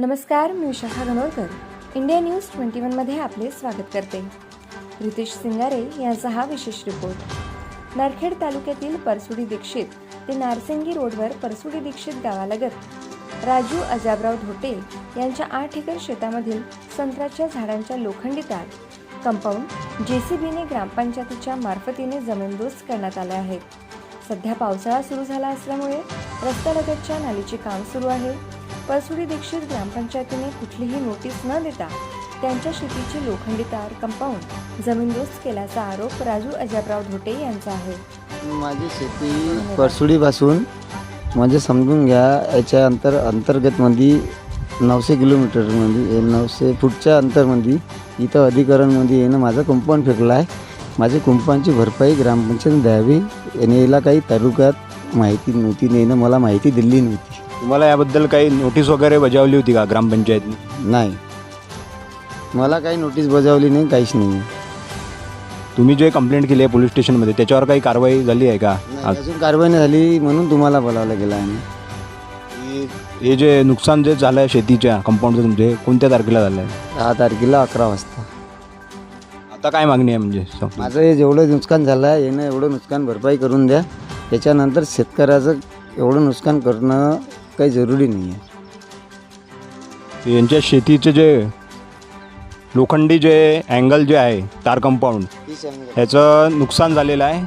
नमस्कार मी Vishakha Ganorkar India news twenty वनमध्ये आपले स्वागत करते. रितेश सिंगारे यांचा हा विशेष रिपोर्ट नारखेड तालुक्यातील परसुडी दीक्षित ते नारसिंगी रोडवर परसुडी दीक्षित गावालगत राजू अजाबराव धोटे यांच्या आठ एकर शेतामधील संत्र्याच्या झाडांच्या लोखंडी तार कंपाऊंड जेसीबीने ग्रामपंचायतीच्या मार्फतीने जमीनदोस्त करण्यात आले आहेत. सध्या पावसाळा सुरू झाला असल्यामुळे रस्त्यालगतच्या नालीचे काम सुरू आहे. परसुडी दीक्षित ग्रामपंचायतीने कुठलीही नोटीस न देता त्यांच्या शेतीची लोखंडी तार कंपाऊंड जमीनदोस्त केल्याचा आरोप राजू अजबराव धोटे यांचा आहे. माझी शेती परसुडीपासून म्हणजे समजून घ्या याच्या अंतर अंतर्गतमध्ये नऊशे किलोमीटरमध्ये नऊशे फूटच्या अंतरमध्ये इथं अधिकरणमध्ये येणं माझं कुंपण फेकलं आहे. माझ्या कुंपांची भरपाई ग्रामपंचायत द्यावी आणि याला काही तालुक्यात माहिती नव्हती नेणं मला माहिती दिली नव्हती. तुम्हाला याबद्दल काही नोटीस वगैरे बजावली होती का ग्रामपंचायतने? नाही. मला काही नोटीस बजावली नाही काहीच नाही. तुम्ही जे कंप्लेंट केली आहे पोलीस स्टेशनमध्ये त्याच्यावर काही कारवाई झाली आहे का? नाही, अजून कारवाई नाही झाली म्हणून तुम्हाला बोलावलं गेलं आहे हे- हे जे नुकसान जे झालं आहे शेतीच्या कंपाऊंडचं तुमचे कोणत्या तारखेला झालं आहे? दहा तारखेला अकरा वाजता. आता काय मागणी आहे म्हणजे? स- माझं हे जेवढं नुकसान झालं आहे यानं एवढं नुकसान भरपाई करून द्या. त्याच्यानंतर शेतकऱ्याचं एवढं नुकसान करणं काही जरुरी नाही आहे यांच्या शेतीचे जे लोखंडी जे अँगल जे आहे तार कंपाऊंड ह्याचं नुकसान झालेलं आहे.